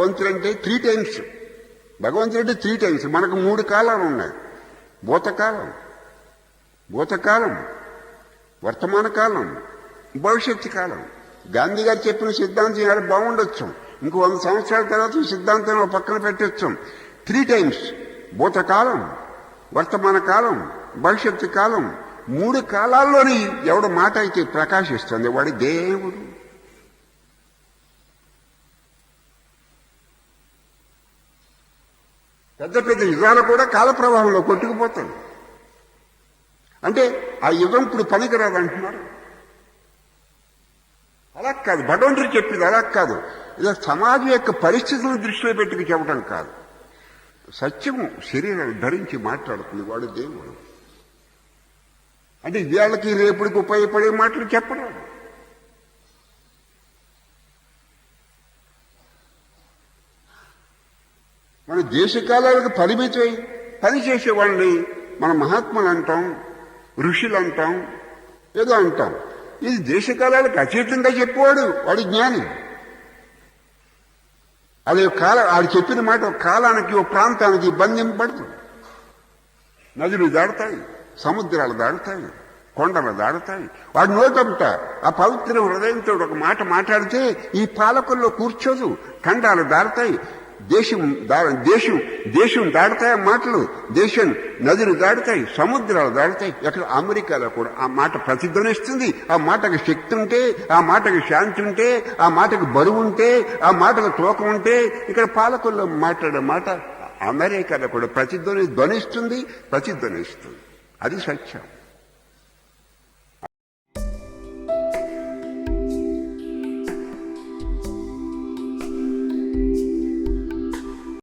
భగవంతుడు అంటే three times భగవంతుడు అంటే త్రీ టైమ్స్ మనకు మూడు కాలాలు ఉన్నాయి. భూతకాలం భూతకాలం వర్తమాన కాలం భవిష్యత్తు కాలం. గాంధీ గారు చెప్పిన సిద్ధాంతం ఏమైనా బాగుండొచ్చు. ఇంకో వంద సంవత్సరాల తర్వాత సిద్ధాంతం పక్కన పెట్టచ్చు. త్రీ టైమ్స్ భూతకాలం వర్తమాన కాలం భవిష్యత్తు కాలం. మూడు కాలాల్లోని ఎవడు మాట అయితే ప్రకాశిస్తుంది. వాడి దేవుడు. పెద్ద పెద్ద యుగాలు కూడా కాల ప్రవాహంలో కొట్టుకుపోతాడు. అంటే ఆ యుగం ఇప్పుడు పనికిరాదు అంటున్నారు. అలా కాదు భగవంతుడు చెప్పింది అలా కాదు. ఇలా సమాజం యొక్క పరిస్థితులను దృష్టిలో పెట్టుకు చెప్పడం కాదు. సత్యము శరీరాన్ని ధరించి మాట్లాడుతుంది వాడు దేవుడు. అంటే వీళ్ళకి రేపటికి ఉపయోగపడే మాటలు చెప్పడం మన దేశకాలాలకు పరిమితమై పని చేసేవాళ్ళని మన మహాత్ములు అంటాం ఋషులు అంటాం ఏదో అంటాం. ఇది దేశకాలాలకు అతీతంగా చెప్పేవాడు వాడి జ్ఞాని. అది ఒక కాల ఆడు చెప్పిన మాట కాలానికి ఒక ప్రాంతానికి బంధింపబడుతుంది నదులు దాడతాయి సముద్రాలు దాడతాయి కొండలు దాడతాయి వాడి నోటంట ఆ పవిత్ర హృదయంతో ఒక మాట మాట్లాడితే ఈ పాలకుల్లో కూర్చోదు ఖండాలు దాడతాయి దేశం దా- దేశం దేశం దాడతాయి ఆ మాటలు. దేశం నదులు దాడతాయి సముద్రాలు దాడతాయి ఎక్కడ అమెరికాలో కూడా ఆ మాట ప్రతిధ్వనిస్తుంది ఆ మాటకు శక్తి ఉంటే ఆ మాటకు శాంతి ఉంటే ఆ మాటకు బరువు ఉంటే ఆ మాటకు తోకం ఉంటే ఇక్కడ పాలకుల్లో మాట్లాడే మాట అమెరికాలో కూడా ప్రతిధ్వని ధ్వనిస్తుంది ప్రతిధ్వనిస్తుంది అది సత్యం.